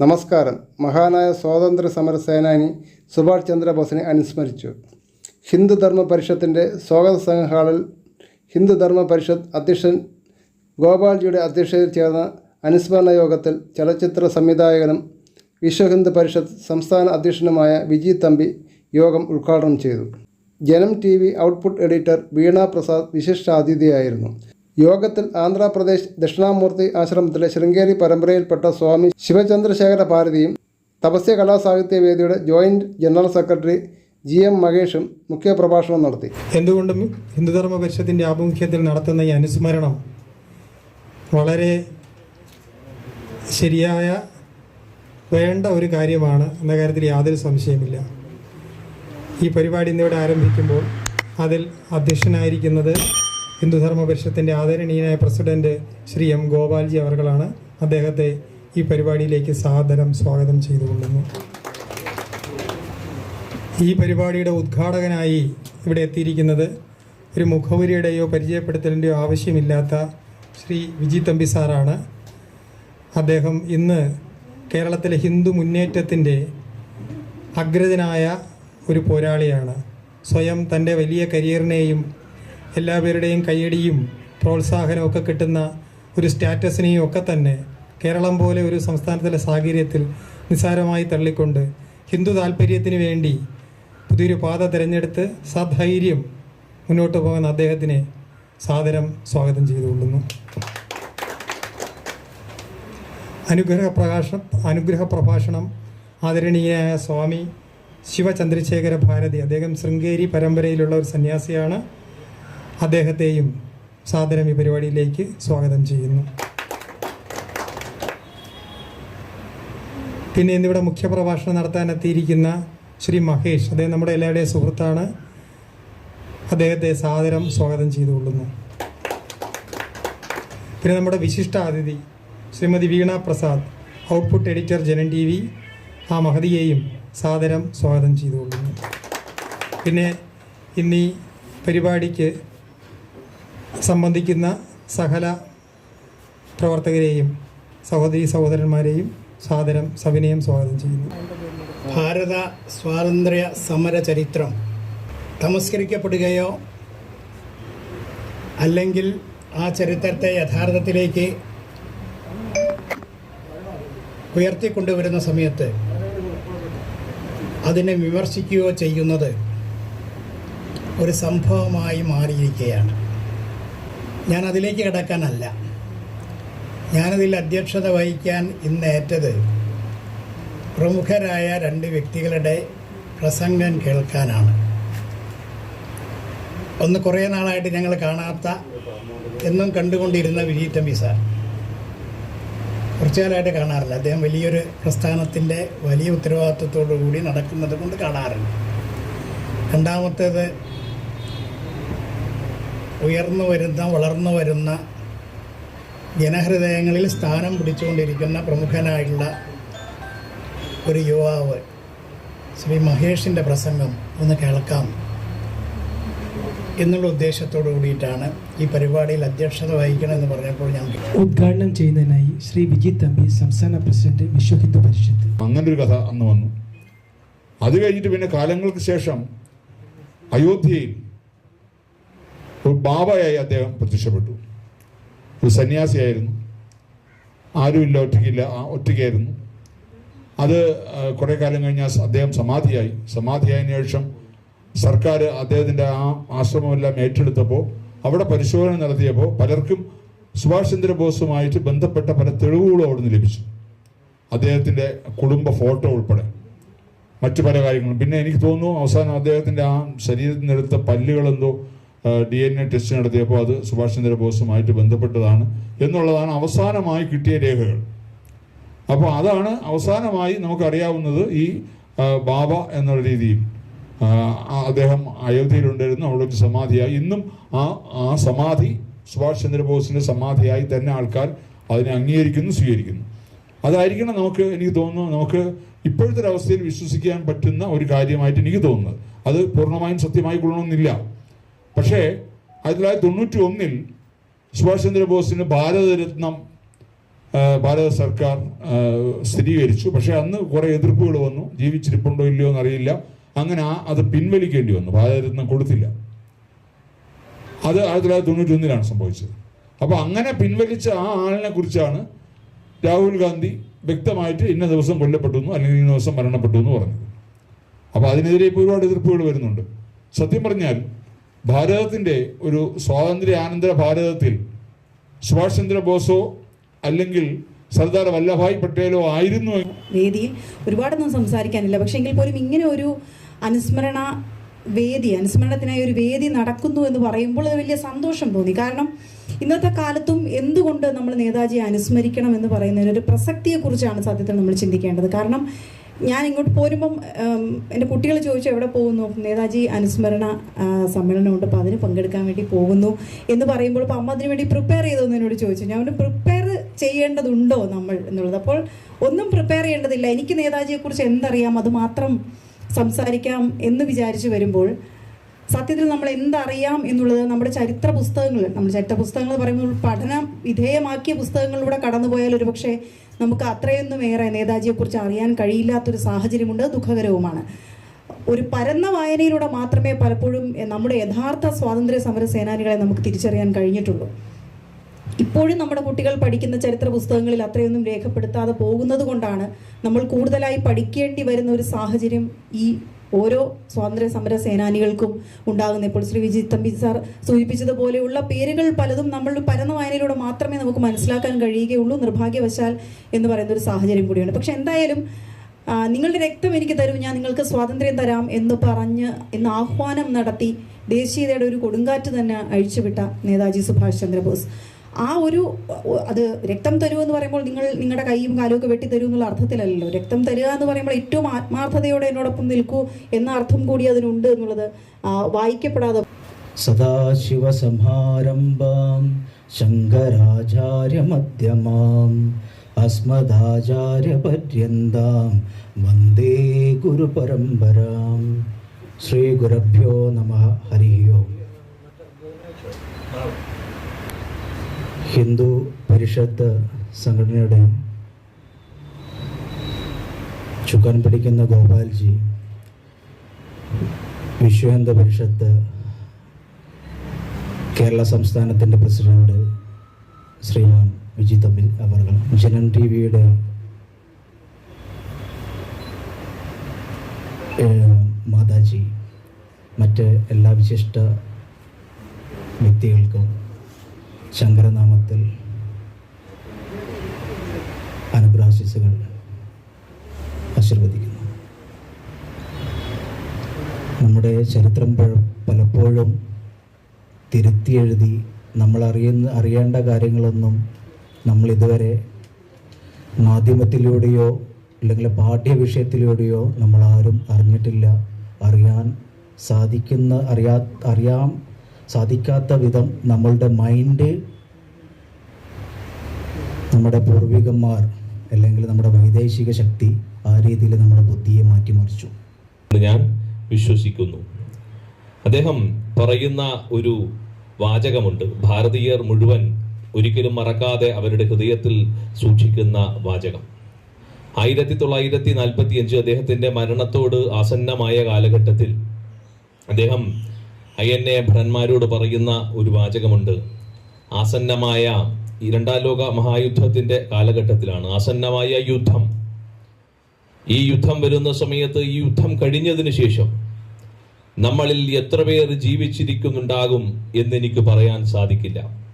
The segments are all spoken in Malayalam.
നമസ്കാരം. മഹാനായ സ്വാതന്ത്ര്യ സമര സേനാനി സുഭാഷ് ചന്ദ്രബോസിനെ അനുസ്മരിച്ചു. ഹിന്ദുധർമ്മ പരിഷത്തിന്റെ സ്വാഗത സംഘ ഹാളിൽ ഹിന്ദു ധർമ്മ പരിഷത്ത് അധ്യക്ഷൻ ഗോപാൽജിയുടെ അധ്യക്ഷതയിൽ ചേർന്ന അനുസ്മരണ യോഗത്തിൽ ചലച്ചിത്ര സംവിധായകനും വിശ്വ ഹിന്ദു പരിഷത്ത് സംസ്ഥാന അധ്യക്ഷനുമായ വിജി തമ്പി യോഗം ഉദ്ഘാടനം ചെയ്തു. Janam T V output editor Veena Prasad വിശിഷ്ടാതിഥിയായിരുന്നു. യോഗത്തിൽ ആന്ധ്രാപ്രദേശ് ദക്ഷിണാമൂർത്തി ആശ്രമത്തിലെ ശൃംഗേരി പരമ്പരയിൽപ്പെട്ട സ്വാമി ശിവചന്ദ്രശേഖര ഭാരതിയും തപസ്യ കലാസാഹിത്യ വേദിയുടെ joint general secretary G M മഹേഷും മുഖ്യപ്രഭാഷണം നടത്തി. എന്തുകൊണ്ടും ഹിന്ദുധർമ്മ പരിഷത്തിന്റെ ആഭിമുഖ്യത്തിൽ നടത്തുന്ന ഈ അനുസ്മരണം വളരെ ശരിയായ വേണ്ട ഒരു കാര്യമാണ് എന്ന കാര്യത്തിൽ യാതൊരു സംശയമില്ല ഈ പരിപാടി ഇന്നിവിടെ ആരംഭിക്കുമ്പോൾ അതിൽ അധ്യക്ഷനായിരിക്കുന്നത് ഹിന്ദുധർമ്മ പരിഷത്തിന്റെ ആദരണീയനായ പ്രസിഡന്റ് ശ്രീ എം ഗോപാൽജി അവർകളാണ് അദ്ദേഹത്തെ ഈ പരിപാടിയിലേക്ക് സാദരം സ്വാഗതം ചെയ്തുകൊള്ളുന്നു. ഈ പരിപാടിയുടെ ഉദ്ഘാടകനായി ഇവിടെ എത്തിയിരിക്കുന്നത് ഒരു മുഖവുരിയുടെയോ പരിചയപ്പെടുത്തലിന്റെയോ ആവശ്യമില്ലാത്ത ശ്രീ വിജി തമ്പി സാറാണ്. അദ്ദേഹം ഇന്ന് കേരളത്തിലെ ഹിന്ദു മുന്നേറ്റത്തിന്റെ അഗ്രജനായ ഒരു പോരാളിയാണ്. സ്വയം തന്റെ വലിയ കരിയറിനെയും എല്ലാവരുടെയും കയ്യടിയും പ്രോത്സാഹനവും ഒക്കെ കിട്ടുന്ന ഒരു സ്റ്റാറ്റസിനെയും ഒക്കെ തന്നെ കേരളം പോലെ ഒരു സംസ്ഥാനത്തിലെ സാഹചര്യത്തിൽ നിസ്സാരമായി തള്ളിക്കൊണ്ട് ഹിന്ദു താല്പര്യത്തിന് വേണ്ടി പുതിയൊരു പാത തിരഞ്ഞെടുത്ത് സധൈര്യം മുന്നോട്ട് പോകുന്ന അദ്ദേഹത്തിനെ സാദരം സ്വാഗതം ചെയ്തുകൊള്ളുന്നു. അനുഗ്രഹ പ്രകാശം അനുഗ്രഹ പ്രഭാഷണം ആദരണീയനായ സ്വാമി ശിവചന്ദ്രശേഖര ഭാരതി. അദ്ദേഹം ശൃംഗേരി പരമ്പരയിലുള്ള ഒരു സന്യാസിയാണ്. അദ്ദേഹത്തെയും സാദരം ഈ പരിപാടിയിലേക്ക് സ്വാഗതം ചെയ്യുന്നു. പിന്നെ ഇന്നിവിടെ മുഖ്യപ്രഭാഷണം നടത്താൻ എത്തിയിരിക്കുന്ന ശ്രീ മഹേഷ് അദ്ദേഹം നമ്മുടെ എല്ലാവരുടെയും സുഹൃത്താണ്. അദ്ദേഹത്തെ സാദരം സ്വാഗതം ചെയ്തുകൊള്ളുന്നു. പിന്നെ നമ്മുടെ വിശിഷ്ട അതിഥി Shrimati Veena Prasad output editor Janam T V ആ മഹതിയെയും സാദരം സ്വാഗതം ചെയ്തുകൊള്ളുന്നു. പിന്നെ ഇന്നീ പരിപാടിക്ക് സംബന്ധിക്കുന്ന സകല പ്രവർത്തകരെയും സഹോദരി സഹോദരന്മാരെയും സാദരം സവിനയം സ്വാഗതം ചെയ്യുന്നു. ഭാരത സ്വാതന്ത്ര്യ സമര ചരിത്രം തമസ്കരിക്കപ്പെടുകയോ അല്ലെങ്കിൽ ആ ചരിത്രത്തെ യഥാർത്ഥത്തിലേക്ക് ഉയർത്തിക്കൊണ്ടുവരുന്ന സമയത്ത് അതിനെ വിമർശിക്കുകയോ ചെയ്യുന്നത് ഒരു സംഭവമായി മാറിയിരിക്കുകയാണ്. ഞാൻ അതിലേക്ക് കിടക്കാനല്ല. ഞാനതിൽ അധ്യക്ഷത വഹിക്കാൻ ഇന്ന് ഏറ്റത് പ്രമുഖരായ രണ്ട് വ്യക്തികളുടെ പ്രസംഗം കേൾക്കാനാണ്. ഒന്ന് കുറേ നാളായിട്ട് ഞങ്ങൾ കാണാത്ത എന്നും കണ്ടുകൊണ്ടിരുന്ന വിജീത്തമ്പി സാർ. കുറച്ചു കാലമായിട്ട് കാണാറില്ല. അദ്ദേഹം വലിയൊരു പ്രസ്ഥാനത്തിന്റെ വലിയ ഉത്തരവാദിത്വത്തോടു കൂടി നടക്കുന്നത് കൊണ്ട് കാണാറുണ്ട് രണ്ടാമത്തേത് ഉയർന്നു വരുന്ന വളർന്നു വരുന്ന ജനഹൃദയങ്ങളിൽ സ്ഥാനം പിടിച്ചുകൊണ്ടിരിക്കുന്ന പ്രമുഖനായുള്ള ഒരു യുവാവ് ശ്രീ മഹേഷിന്റെ പ്രസംഗം ഒന്ന് കേൾക്കാം എന്നുള്ള ഉദ്ദേശത്തോടു കൂടിയിട്ടാണ് ഈ പരിപാടിയിൽ അധ്യക്ഷത വഹിക്കണമെന്ന് പറഞ്ഞപ്പോൾ ഞാൻ ഉദ്ഘാടനം ചെയ്യുന്നതിനായി ശ്രീ വിജിത് തമ്പി സംസ്ഥാന പ്രസിഡന്റ് വിശ്വ ഹിന്ദു പരിഷത്ത്. അങ്ങനെ ഒരു കഥ അന്ന് വന്നു. അത് കഴിഞ്ഞിട്ട് പിന്നെ കാലങ്ങൾക്ക് ശേഷം അയോധ്യയിൽ ഒരു ബാബയായി അദ്ദേഹം പ്രത്യക്ഷപ്പെട്ടു. ഒരു സന്യാസിയായിരുന്നു. ആരുമില്ല ഒറ്റയ്ക്കില്ല ആ ഒറ്റയ്ക്കായിരുന്നു. അത് കുറെ കാലം കഴിഞ്ഞാൽ അദ്ദേഹം സമാധിയായി. സമാധിയായതിനു ശേഷം സർക്കാർ അദ്ദേഹത്തിന്റെ ആ ആശ്രമമെല്ലാം ഏറ്റെടുത്തപ്പോൾ അവിടെ പരിശോധന നടത്തിയപ്പോൾ പലർക്കും സുഭാഷ് ചന്ദ്രബോസുമായിട്ട് ബന്ധപ്പെട്ട പല തെളിവുകളും അവിടുന്ന് ലഭിച്ചു. അദ്ദേഹത്തിന്റെ കുടുംബ ഫോട്ടോ ഉൾപ്പെടെ. മറ്റു പല കാര്യങ്ങളും. പിന്നെ എനിക്ക് തോന്നുന്നു അവസാനം അദ്ദേഹത്തിന്റെ ആ ശരീരത്തിനെടുത്ത പല്ലുകളെന്തോ ഡി എൻ എ ടെസ്റ്റ് നടത്തിയപ്പോൾ അത് സുഭാഷ് ചന്ദ്രബോസുമായിട്ട് ബന്ധപ്പെട്ടതാണ് എന്നുള്ളതാണ് അവസാനമായി കിട്ടിയ രേഖകൾ. അപ്പോൾ അതാണ് അവസാനമായി നമുക്കറിയാവുന്നത് ഈ ബാബ എന്നുള്ള രീതിയിൽ. അദ്ദേഹം അയോധ്യയിലുണ്ടായിരുന്നു അവിടെ ഒരു സമാധിയായി. ഇന്നും ആ ആ സമാധി സുഭാഷ് ചന്ദ്രബോസിന്റെ സമാധിയായി തന്നെ ആൾക്കാർ അതിനെ അംഗീകരിക്കുന്നു സ്വീകരിക്കുന്നു. അതായിരിക്കണം നമുക്ക് എനിക്ക് തോന്നുന്നു നമുക്ക് ഇപ്പോഴത്തെ ഒരവസ്ഥയിൽ വിശ്വസിക്കാൻ പറ്റുന്ന ഒരു കാര്യമായിട്ട് എനിക്ക് തോന്നുന്നത്. അത് പൂർണമായും സത്യമായി കൊള്ളണമെന്നില്ല. പക്ഷേ ആയിരത്തി തൊള്ളായിരത്തി തൊണ്ണൂറ്റി ഒന്നിൽ സുഭാഷ് ചന്ദ്രബോസിന് ഭാരതരത്നം ഭാരത സർക്കാർ സ്ഥിരീകരിച്ചു. പക്ഷേ അന്ന് കുറേ എതിർപ്പുകൾ വന്നു. ജീവിച്ചിരിപ്പുണ്ടോ ഇല്ലയോ എന്നറിയില്ല. അങ്ങനെ ആ അത് പിൻവലിക്കേണ്ടി വന്നു. ഭാരതരത്നം കൊടുത്തില്ല. അത് ആയിരത്തി തൊള്ളായിരത്തി തൊണ്ണൂറ്റി ഒന്നിലാണ് സംഭവിച്ചത്. അപ്പോൾ അങ്ങനെ പിൻവലിച്ച ആ ആളിനെ കുറിച്ചാണ് രാഹുൽ ഗാന്ധി വ്യക്തമായിട്ട് ഇന്ന ദിവസം കൊല്ലപ്പെട്ടു എന്നു അല്ലെങ്കിൽ ഇന്ന ദിവസം മരണപ്പെട്ടു എന്ന് പറഞ്ഞത്. അപ്പോൾ അതിനെതിരെ ഇപ്പോൾ ഒരുപാട് എതിർപ്പുകൾ വരുന്നുണ്ട്. സത്യം പറഞ്ഞാൽ ഭാരതത്തിന്റെ ഒരു സ്വാതന്ത്ര്യാനന്തര ഭാരതത്തിൽ സുഭാഷ് ചന്ദ്ര ബോസോ അല്ലെങ്കിൽ സർദാർ വല്ലഭായ് പട്ടേലോ ആയിരുന്നു വേദിയിൽ ഒരുപാടൊന്നും സംസാരിക്കാനില്ല. പക്ഷെ എങ്കിൽ പോലും ഇങ്ങനെ ഒരു അനുസ്മരണ വേദി അനുസ്മരണത്തിനായി ഒരു വേദി നടക്കുന്നു എന്ന് പറയുമ്പോൾ അത് വലിയ സന്തോഷം തോന്നി. കാരണം ഇന്നത്തെ കാലത്തും എന്തുകൊണ്ട് നമ്മൾ നേതാജിയെ അനുസ്മരിക്കണം എന്ന് പറയുന്നതിനൊരു പ്രസക്തിയെക്കുറിച്ചാണ് സത്യത്തിൽ നമ്മൾ ചിന്തിക്കേണ്ടത്. കാരണം ഞാൻ ഇങ്ങോട്ട് പോരുമ്പം എന്റെ കുട്ടികൾ ചോദിച്ചു എവിടെ പോകുന്നു? നേതാജി അനുസ്മരണ സമ്മേളനമുണ്ട്. അപ്പോൾ അതിന് പങ്കെടുക്കാൻ വേണ്ടി പോകുന്നു. എന്ന് പറയുമ്പോൾ അപ്പോൾ അമ്മ അതിന് വേണ്ടി പ്രിപ്പയർ ചെയ്തോന്ന് എന്നോട് ചോദിച്ചു. ഞാൻ പ്രിപ്പയർ ചെയ്യേണ്ടതുണ്ടോ നമ്മൾ? എന്നുള്ളത്. അപ്പോൾ ഒന്നും പ്രിപ്പയർ ചെയ്യേണ്ടതില്ല. എനിക്ക് നേതാജിയെക്കുറിച്ച് എന്തറിയാം അത് മാത്രം സംസാരിക്കാം എന്ന് വിചാരിച്ചു വരുമ്പോൾ സത്യത്തിൽ നമ്മൾ എന്തറിയാം എന്നുള്ളത് നമ്മുടെ ചരിത്ര പുസ്തകങ്ങൾ നമ്മുടെ ചരിത്ര പുസ്തകങ്ങൾ പറയുമ്പോൾ പഠനം വിധേയമാക്കിയ പുസ്തകങ്ങളിലൂടെ കടന്നുപോയാൽ ഒരു പക്ഷേ നമുക്ക് അത്രയൊന്നും ഏറെ നേതാജിയെക്കുറിച്ച് അറിയാൻ കഴിയില്ലാത്തൊരു സാഹചര്യമുണ്ട് ദുഃഖകരവുമാണ്. ഒരു പരന്ന വായനയിലൂടെ മാത്രമേ പലപ്പോഴും നമ്മുടെ യഥാർത്ഥ സ്വാതന്ത്ര്യ സമര സേനാനികളെ നമുക്ക് തിരിച്ചറിയാൻ കഴിഞ്ഞിട്ടുള്ളൂ. ഇപ്പോഴും നമ്മുടെ കുട്ടികൾ പഠിക്കുന്ന ചരിത്ര പുസ്തകങ്ങളിൽ അത്രയൊന്നും രേഖപ്പെടുത്താതെ പോകുന്നത് കൊണ്ടാണ് നമ്മൾ കൂടുതലായി പഠിക്കേണ്ടി വരുന്ന ഒരു സാഹചര്യം ഈ ഓരോ സ്വാതന്ത്ര്യ സമര സേനാനികൾക്കും ഉണ്ടാകുന്ന ഇപ്പോൾ ശ്രീ വിജി തമ്പി സാർ സൂചിപ്പിച്ചതുപോലെയുള്ള പേരുകൾ പലതും നമ്മൾ പരന്ന വായനയിലൂടെ മാത്രമേ നമുക്ക് മനസ്സിലാക്കാൻ കഴിയുകയുള്ളൂ നിർഭാഗ്യവശാൽ എന്ന് പറയുന്ന ഒരു സാഹചര്യം കൂടിയാണ് പക്ഷെ എന്തായാലും നിങ്ങളുടെ രക്തം എനിക്ക് തരും ഞാൻ നിങ്ങൾക്ക് സ്വാതന്ത്ര്യം തരാം എന്ന് പറഞ്ഞ് എന്ന് ആഹ്വാനം നടത്തി ദേശീയതയുടെ ഒരു കൊടുങ്കാറ്റ് തന്നെ അഴിച്ചുവിട്ട നേതാജി സുഭാഷ് ചന്ദ്രബോസ്. ആ ഒരു അത് രക്തം തരൂ എന്ന് പറയുമ്പോൾ നിങ്ങൾ നിങ്ങളുടെ കൈയും കാലും ഒക്കെ വെട്ടി തരൂ എന്നുള്ള അർത്ഥത്തിലല്ലോ രക്തം തരിക എന്ന് പറയുമ്പോൾ ഏറ്റവും ആത്മാർത്ഥതയോടെ എന്നോടൊപ്പം നിൽക്കൂ എന്ന അർത്ഥം കൂടി അതിനുണ്ട് എന്നുള്ളത് വായിക്കപ്പെടാതെ. സദാശിവസമാരംഭാം ശങ്കരാചാര്യമധ്യമാം അസ്മദാചാര്യപര്യന്താം വന്ദേ ഗുരുപരമ്പരാം. ശ്രീഗുരഭ്യോ നമ. ഹരി ഓം ഹിന്ദു പരിഷത്ത് സംഘടനയുടെ ചുക്കാൻ പിടിക്കുന്ന ഗോപാൽജി വിശ്വ ഹിന്ദു പരിഷത്ത് കേരള സംസ്ഥാനത്തിന്റെ പ്രസിഡന്റ് ശ്രീമാൻ വിജി തമ്മിൽ അവർ ജനൻ ടി വിയുടെ മാതാജി മറ്റ് എല്ലാ വിശിഷ്ട വ്യക്തികൾക്കും ശങ്കരനാമത്തിൽ അനുഗ്രാശിസുകൾ ആശീർവദിക്കുന്നു. നമ്മുടെ ചരിത്രം പലപ്പോഴും തിരുത്തി എഴുതി നമ്മൾ അറിയുന്ന അറിയേണ്ട കാര്യങ്ങളൊന്നും നമ്മൾ ഇതുവരെ മാധ്യമത്തിലൂടെയോ അല്ലെങ്കിൽ പാഠ്യവിഷയത്തിലൂടെയോ ആരും അറിഞ്ഞിട്ടില്ല. അറിയാൻ സാധിക്കുന്ന അറിയാ അറിയാൻ സാധിക്കാത്ത വിധം നമ്മളുടെ മൈൻഡ് നമ്മുടെ പൂർവികന്മാർ അല്ലെങ്കിൽ നമ്മുടെ വൈദേശിക ശക്തി ആ രീതിയിൽ നമ്മുടെ ബുദ്ധിയെ മാറ്റിമറിച്ചു. ഞാൻ വിശ്വസിക്കുന്നു. അദ്ദേഹം പറയുന്ന ഒരു വാചകമുണ്ട്. ഭാരതീയർ മുഴുവൻ ഒരിക്കലും മറക്കാതെ അവരുടെ ഹൃദയത്തിൽ സൂക്ഷിക്കുന്ന വാചകം. ആയിരത്തി തൊള്ളായിരത്തി നാൽപ്പത്തി അഞ്ച് അദ്ദേഹത്തിന്റെ മരണത്തോട് ആസന്നമായ കാലഘട്ടത്തിൽ അദ്ദേഹം ഭരന്മാരോട് ഭടന്മാരോട് പറയുന്ന ഒരു വാചകമുണ്ട്. ആസന്നമായ ഈ രണ്ടാം ലോക മഹായുദ്ധത്തിന്റെ കാലഘട്ടത്തിലാണ്. ആസന്നമായ യുദ്ധം. ഈ യുദ്ധം വരുന്ന സമയത്ത് ഈ യുദ്ധം കഴിഞ്ഞതിന് ശേഷം നമ്മളിൽ എത്ര പേർ ജീവിച്ചിരിക്കുന്നുണ്ടാകും എന്നെനിക്ക് പറയാൻ സാധിക്കില്ല.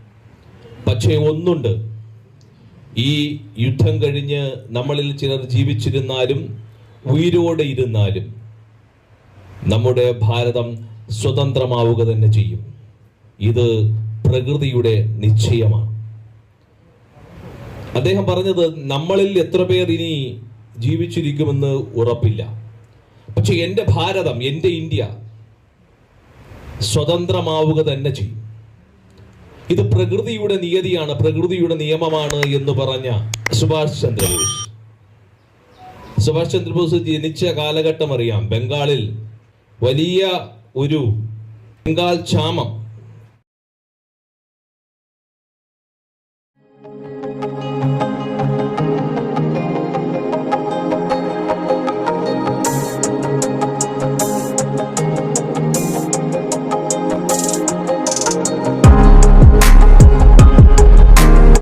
പക്ഷേ ഒന്നുണ്ട്. ഈ യുദ്ധം കഴിഞ്ഞ് നമ്മളിൽ ചിലർ ജീവിച്ചിരുന്നാലും ഉയരോടെ ഇരുന്നാലും നമ്മുടെ ഭാരതം സ്വതന്ത്രമാവുക തന്നെ ചെയ്യും. ഇത് പ്രകൃതിയുടെ നിശ്ചയമാണ്. അദ്ദേഹം പറഞ്ഞത് നമ്മളിൽ എത്ര പേർ ഇനി ജീവിച്ചിരിക്കുമെന്ന് ഉറപ്പില്ല. പക്ഷെ എന്റെ ഭാരതം എന്റെ ഇന്ത്യ സ്വതന്ത്രമാവുക തന്നെ ചെയ്യും. ഇത് പ്രകൃതിയുടെ നിയതിയാണ് പ്രകൃതിയുടെ നിയമമാണ് എന്ന് പറഞ്ഞ സുഭാഷ് ചന്ദ്രബോസ്. സുഭാഷ് ചന്ദ്രബോസ് ജനിച്ച കാലഘട്ടം അറിയാം. ബംഗാളിൽ വലിയ ഒരു ബംഗാൾ ക്ഷാമം.